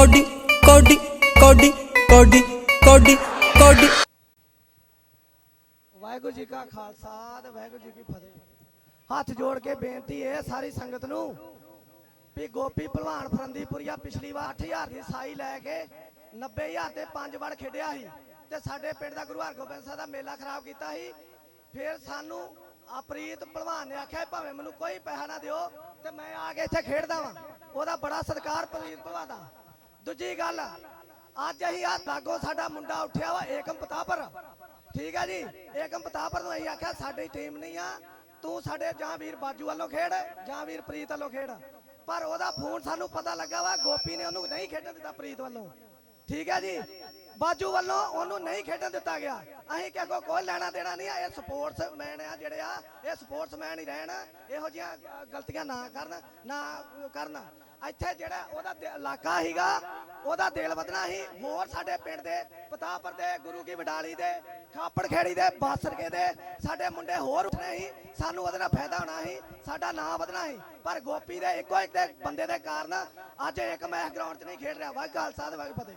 Cody ਕੋਡੀ ਕੋਡੀ ਕੋਡੀ ਕੋਡੀ ਕੋਡੀ। ਵਾਹਿਗੁਰੂ ਜੀ ਕਾ ਖਾਲਸਾ ਤੇ ਵਾਹਿਗੁਰੂ ਜੀ ਕੀ ਫਤਿਹ। ਹੱਥ ਜੋੜ ਕੇ ਬੇਨਤੀ ਹੈ ਸਾਰੀ ਸੰਗਤ ਨੂੰ ਵੀ ਗੋਪੀ ਭਲਵਾਨ ਫਰੰਦੀਪੁਰੀਆ ਪਿਛਲੀ ਵਾਰ 8000 ਦੀ ਸਾਈ ਲੈ ਕੇ 90000 ਤੇ ਪੰਜ ਵਾਰ ਖੇਡਿਆ ਸੀ ਤੇ ਸਾਡੇ ਪਿੰਡ ਦਾ ਗੁਰੂ ਹਰਗੋਬਿੰਦ ਸਾਹਿਬ ਦਾ ਮੇਲਾ ਖਰਾਬ ਕੀਤਾ ਸੀ। ਫਿਰ ਸਾਨੂੰ ਅਪ੍ਰੀਤ ਭਲਵਾਨ ਨੇ ਆਖਿਆ ਭਾਵੇਂ ਮੈਨੂੰ ਕੋਈ ਪੈਸਾ ਨਾ ਦਿਓ ਤੇ ਮੈਂ ਆ ਕੇ ਇੱਥੇ ਖੇਡਦਾ ਵਾਂ। ਉਹਦਾ ਬੜਾ ਸਤਿਕਾਰ ਪ੍ਰੀਤ ਭਲਵਾਨ ਦਾ। ਦੂਜੀ ਗੱਲ, ਅੱਜ ਅਸੀਂ ਆ ਲਾਗੋ ਸਾਡਾ ਮੁੰਡਾ ਉੱਠਿਆ ਵਾ ਏਕਮ ਪਤਾਪਰ ਠੀਕ ਹੈ ਜੀ? ਏਕਮ ਪਤਾਪਰ ਨੂੰ ਅਸੀਂ ਆਖਿਆ, ਸਾਡੀ ਟੀਮ ਨਹੀਂ ਆ। ਤੂੰ ਸਾਡੇ ਜਾਂ ਵੀਰ ਬਾਜੂ ਵੱਲੋਂ ਖੇਡ, ਜਾਂ ਵੀਰ ਪ੍ਰੀਤ ਵੱਲੋਂ ਖੇਡ। ਪਰ ਉਹਦਾ ਫੋਨ ਸਾਨੂੰ ਪਤਾ ਲੱਗਾ ਵਾ, ਗੋਪੀ ਨੇ ਉਹਨੂੰ ਨਹੀਂ ਖੇਡਣ ਦਿੱਤਾ ਪ੍ਰੀਤ ਵੱਲੋਂ। ਠੀਕ ਹੈ ਜੀ? ਬਾਜੂ ਵੱਲੋਂ ਉਹਨੂੰ ਨਹੀਂ ਖੇਡਣ ਦਿੱਤਾ ਗਿਆ। ਅਸੀਂ ਕਿਹਾ ਕੋ ਕੋਈ ਲੈਣਾ ਦੇਣਾ ਨਹੀਂ ਆ। ਇਹ ਸਪੋਰਟਸਮੈਨ ਆ ਜਿਹੜੇ ਆ, ਇਹ ਸਪੋਰਟਸਮੈਨ ਹੀ ਰਹਿਣ, ਇਹੋ ਜਿਹੀਆਂ ਗਲਤੀਆਂ ਨਾ ਕਰਨ ਨਾ ਕਰਨ। ਇੱਥੇ ਜਿਹੜਾ ਉਹਦਾ ਇਲਾਕਾ ਸੀਗਾ, ਉਹਦਾ ਦਿਲ ਵਧਣਾ ਸੀ। ਹੋਰ ਸਾਡੇ ਪਿੰਡ ਦੇ ਪਤਾਪਰ ਦੇ, ਗੁਰੂ ਕੀ ਵਡਾਲੀ ਦੇ ਖਾਪੜ ਖੇੜੀ ਦੇ ਬਾਸਰਕੇ ਦੇ, ਸਾਡੇ ਮੁੰਡੇ ਹੋਰ ਉੱਠਣੇ ਸੀ। ਸਾਨੂੰ ਉਹਦੇ ਨਾਲ ਫਾਇਦਾ ਹੋਣਾ ਸੀ। ਸਾਡਾ ਨਾਂ ਵਧਣਾ ਸੀ। ਪਰ ਗੋਪੀ ਦੇ ਇੱਕੋ ਇੱਕ ਬੰਦੇ ਦੇ ਕਾਰਨ ਅੱਜ ਇੱਕ ਮੈਚ ਗਰਾਊਂਡ 'ਚ ਨਹੀਂ ਖੇਡ ਰਿਹਾ। ਵਾਹਿ ਖਾਲਸਾ ਤੇ ਵਾਹਿ ਫਤਿਹ।